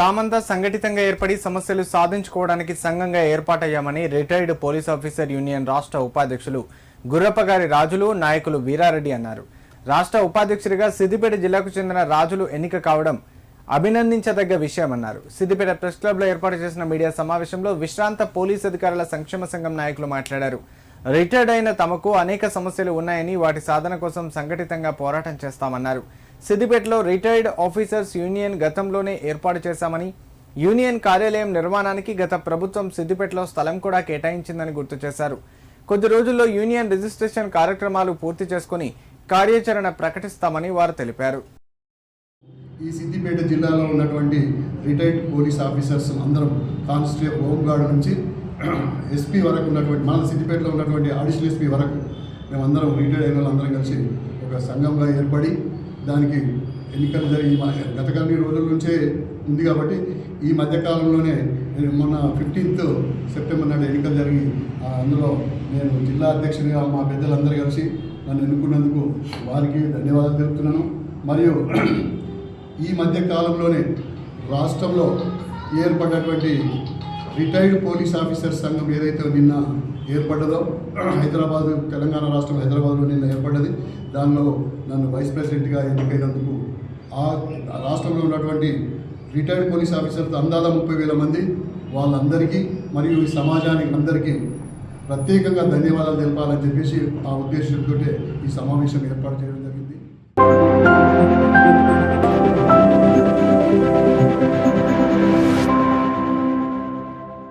తామంతా సంఘటితంగా ఏర్పడి సమస్యలు సాధించుకోవడానికి సంఘంగా ఏర్పాటయ్యామని రిటైర్డ్ పోలీస్ ఆఫీసర్ యూనియన్ రాష్ట్ర ఉపాధ్యక్షులు గుర్రప్పగారి రాజులు నాయకులు వీరారెడ్డి అన్నారు. రాష్ట్ర ఉపాధ్యక్షుడిగా సిద్దిపేట జిల్లాకు చెందిన రాజులు ఎన్నిక కావడం అభినందించదగ్గ విషయమన్నారు. సిద్దిపేట ప్రెస్ క్లబ్లో ఏర్పాటు చేసిన మీడియా సమావేశంలో విశ్రాంత పోలీస్ అధికారుల సంక్షేమ సంఘం నాయకులు మాట్లాడారు. రిటైర్డ్ అయిన తమకు అనేక సమస్యలు ఉన్నాయని వాటి సాధన కోసం సంఘటితంగా పోరాటం చేస్తామన్నారు. సిద్దిపేటలో రిటైర్డ్ ఆఫీసర్స్ యూనియన్ గతంలోనే ఏర్పాటు చేశామని యూనియన్ కార్యాలయం నిర్మాణానికి గత ప్రభుత్వం సిద్దిపేటలో స్థలం కూడా కేటాయించిందని గుర్తు చేశారు. కొద్ది రోజుల్లో యూనియన్ రిజిస్ట్రేషన్ కార్యక్రమాలు పూర్తి చేసుకుని కార్యాచరణ ప్రకటిస్తామని వారు తెలిపారు. ఈ సిద్దిపేట జిల్లాలో ఉన్నటువంటి రిటైర్డ్ పోలీస్ ఆఫీసర్స్ అందరం కానిస్టేబుల్ హోంగార్డ్ నుంచి ఎస్పీ వరకు ఉన్నటువంటి మన సిద్దిపేటలో ఉన్నటువంటి అడిషనల్ ఎస్పీ వరకు మేమందరం రిటైర్డ్ అయిన వాళ్ళందరం కలిసి ఒక సంఘంగా ఏర్పడి దానికి ఎన్నికలు జరిగి మా- గత కొన్ని రోజుల నుంచే ఉంది కాబట్టి ఈ మధ్యకాలంలోనే నేను మొన్న ఫిఫ్టీన్త్ సెప్టెంబర్ నాడు ఎన్నికలు జరిగి ఆ, అందులో నేను జిల్లా అధ్యక్షునిగా మా పెద్దలందరూ కలిసి నన్ను ఎన్నుకున్నందుకు వారికి ధన్యవాదాలు తెలుపుతున్నాను. మరియు ఈ మధ్య కాలంలోనే రాష్ట్రంలో ఏర్పడినటువంటి రిటైర్డ్ పోలీస్ ఆఫీసర్ సంఘం ఏదైతే నిన్న ఏర్పడ్డదో హైదరాబాద్ తెలంగాణ రాష్ట్రం హైదరాబాద్లో నిన్న ఏర్పడ్డది. దానిలో నన్ను వైస్ ప్రెసిడెంట్గా ఎన్నికైనందుకు ఆ రాష్ట్రంలో ఉన్నటువంటి రిటైర్డ్ పోలీస్ ఆఫీసర్స్ అందాల ముప్పై వేల మంది వాళ్ళందరికీ మరియు ఈ సమాజానికి అందరికీ ప్రత్యేకంగా ధన్యవాదాలు తెలపాలని చెప్పేసి ఆ ఉద్దేశంతో ఈ సమావేశం ఏర్పాటు చేయడం